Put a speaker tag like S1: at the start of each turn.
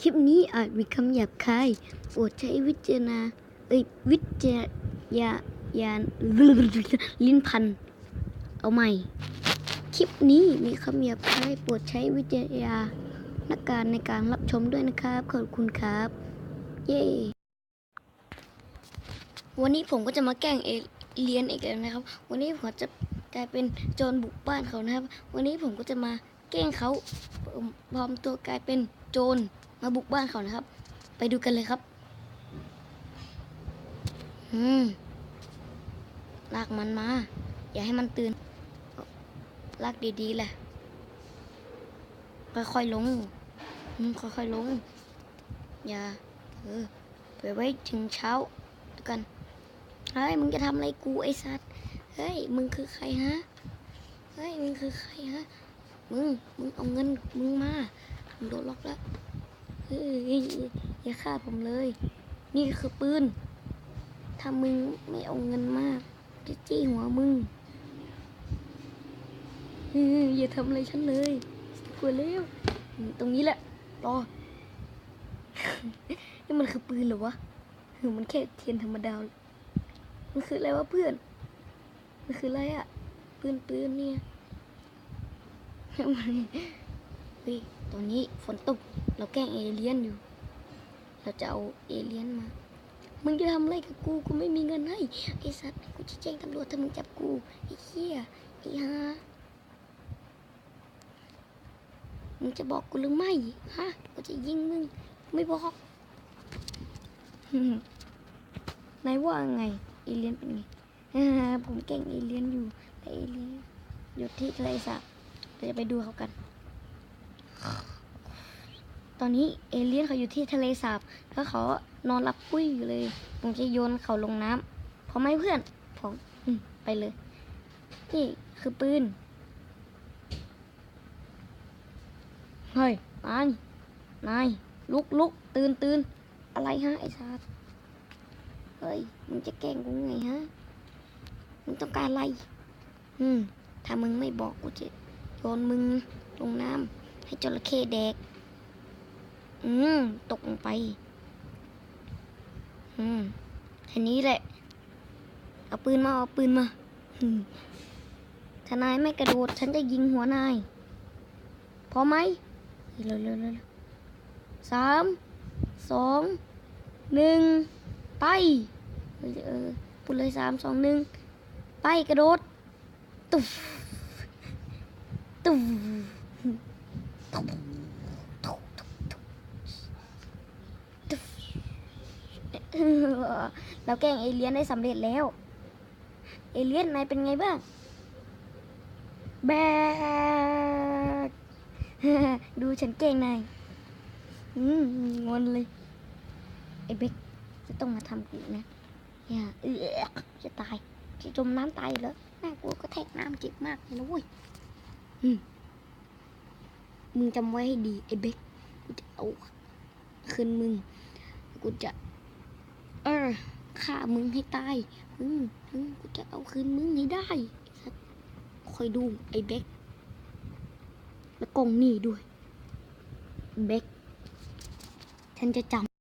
S1: คลิปนี้อาจมีคำหยาบคายโปรดใช้วิจารณาเอ้ยวิจารยาญาลิ้นพัน เอาใหม่ คลิปนี้มีคำหยาบคายโปรดใช้วิจารณาณการในการรับชมด้วยนะครับ ขอบคุณครับ เย้วันนี้ผมก็จะมาแกล้งเอเลียนอีกแล้วนะครับ วันนี้ผมจะกลายเป็นโจรบุกบ้านเขานะครับ วันนี้ผมก็จะมาแกล้งเขาปลอมตัวกลายเป็นโจร มาบุกบ้านเขานะครับ ไปดูกันเลยครับ อืม ลากมันมา อย่าให้มันตื่น ลากดีๆแหละ ค่อยๆลงค่อยๆลง อย่า เออไปไว้ถึงเช้ากัน เฮ้ย มึงจะทำอะไรกูไอ้สัตว์ เฮ้ย มึงคือใครฮะ เฮ้ย มึงคือใครฮะ มึง มึงเอาเงิน มึงมา มึงโดนล็อกแล้ว ฮ้ยอย่าฆ่าผมเลย นี่คือปืน ถ้ามึงไม่เอาเงินมาก จะจี้หัวมึงอย่าทำอะไรฉันเลย กลัวแล้ว ตรงนี้แหละ รอ นี่มันคือปืนหรอวะหรือมันแค่เทียนธรรมดา มันคืออะไรวะเพื่อน มันคืออะไรอะปืนปืนเนี่ย ฮ้ยตอนนี้ฝนตก เราแกล้งเอเลี่ยนอยู่ เราจะเอาเอเลี่ยนมา มึงจะทำอะไรกับกู กูไม่มีเงินให้ ไอ้สัตว์ กูจะแจ้งตำรวจถ้ามึงจับกู ไอ้เหี้ย ไอ้ฮะมึงจะบอกกูหรือไม่ ฮะ กูจะยิงมึง ไม่บอกนายว่าไง เอเลี่ยนเป็นไงผมเก่งเอเลี่ยนอยู่แต่เอเลี่ยนอยู่ที่ทะเลสาบเราจะไปดูเขากัน ตอนนี้เอเลี่ยนเขาอยู่ที่ทะเลสาบแล้วเขานอนหลับปุ้ยอยู่เลย ผมจะโยนเขาลงน้ำพร้อไหมเพื่อนพอมไปเลย นี่คือปืน เฮ้ยนายนายลุกลุกตื่นตื่นอะไรฮะไอ้ชาตเฮ้ยมึงจะแกล้งกูไงฮะมึงต้องการอะไร อืม ถ้ามึงไม่บอกกูจะโยนมึงลงน้ำให้จระเข้แดก อืม ตกลงไป อืมแค่นี้แหละ เอาปืนมา เอาปืนมาอืมถ้านายไม่กระโดด ฉันจะยิงหัวนาย พอไหมเร็วเร็วเร็วสาม สอง หนึ่ง ไป เออเออพูดเลยสาม สอง หนึ่ง ไปกระโดด ตุ๊บตุ๊บ เราแกล้งเอเลียนได้สำเร็จแล้ว เอเลียนนายเป็นไงบ้าง แบกดูฉันเก่งนายอืมงอนเลย ไอ้เบกจะต้องมาทำกูนะ อย่าเอือกจะตายจะจมน้ำตายแล้วน่ากลัวก็แทกน้ำเจ็บมากเลยนะเว้ยอืมมึงจำไว้ให้ดีไอ้เบกกูจะเอาคืนมึง กูจะ เออฆ่ามึงให้ตายมึงมึงกูจะเอาคืนมึงให้ได้สัสคอยดูไอ้เบกและกองนี่ด้วยเบกฉันจะจำ